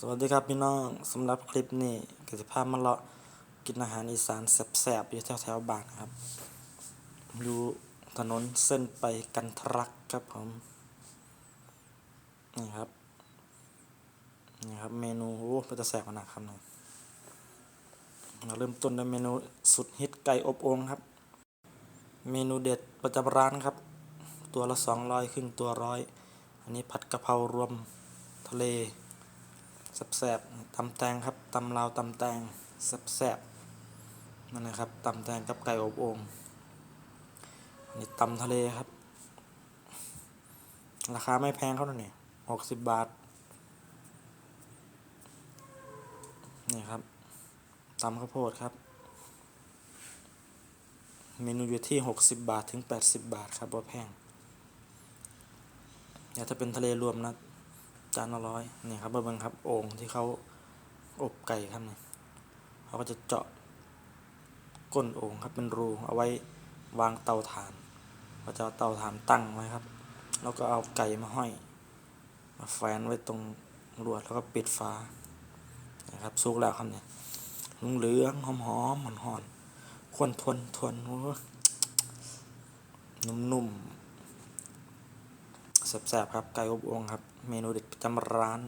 สวัสดีครับพี่น้องสำหรับคลิปนี้ก็จะพมาเลาะกินอาหารอีสานแซ่บๆอยู่แถวๆบ้านครับ อยู่ถนนเส้นไปกันทรักครับผมนี่ครับนี่ครับเมนูโอ้เป็นตะแสบขนาดครับเนี่ยเราเริ่มต้นด้วยเมนูสุดฮิตไก่อบโอ่งครับ เมนูเด็ดประจำร้านครับ ตัวละสองร้อยครึ่งตัวร้อยอันนี้ผัดกะเพรารวมทะเล แซ่บๆตำแตงครับตำลาวตำแตงแซ่บๆนั่นนะครับตำแตงกับไก่อบโอ่งนนี้ตำทะเลครับ ราคาไม่แพงเท่านั้นนี่หกสิบบาท นี่ครับตำข้าวโพดครับ เมนูอยู่ที่หกสิบบาทถึงแปดสิบบาทครับว่าแพงอย่าถ้าเป็นทะเลรวมนะ จานละร้อยเนี่ยครับเบิ่งครับโอ่งที่เขาอบไก่ครับเนี่ยเขาก็จะเจาะก้นโอ่งครับเป็นรูเอาไว้วางเตาถ่านเขาจะเอาเตาถ่านตั้งไว้ครับ แล้วก็เอาไก่มาห้อย มาแฝนไว้ตรงลวดแล้วก็ปิดฝานะครับสุกแล้วครับเนี่ยเหลืองหอมหอมหอนหอนควนทวนทวนนุ่มๆ แซ่บๆครับไก่อบองครับ เมนูเด็ดประจำร้าน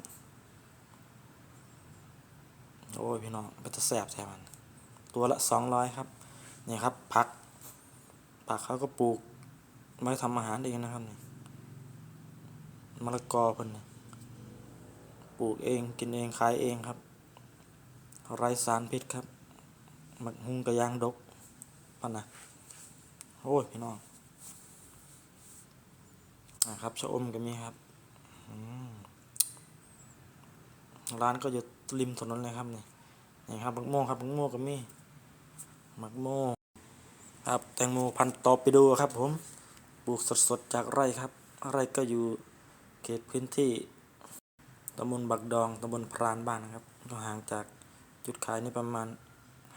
โอ้ยพี่น้องเป็นจะแซ่บแท้มันตัวละสองร้อยครับนี่ครับผักผักเขาก็ปลูกไว้ทำอาหารเองนะครับนี่มะละกอเพิ่นนี่ปลูกเองกินเองขายเองครับไรสารพิษครับหมักหุงกระยางดกพันนะโอ้ยพี่น้อง นะครับชะอมก็มีครับร้านก็อยู่ริมถนนเลยครับนี่นี่ครับมักโม่วงครับมักโม่วงก็มีมักโม่ครับแตงโมพันตอปิโดครับ ผมปลูกสดๆจากไร่ครับไร่ก็อยู่เขตพื้นที่ตำบลบักดองตำบลพรานบ้านนะครับก็ห่างจากจุดขายนี่ประมาณ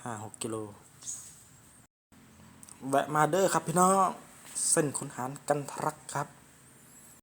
ห้าหกกิโลแวะมาเด้อครับพี่น้องเส้นขุนหารกันทรักครับ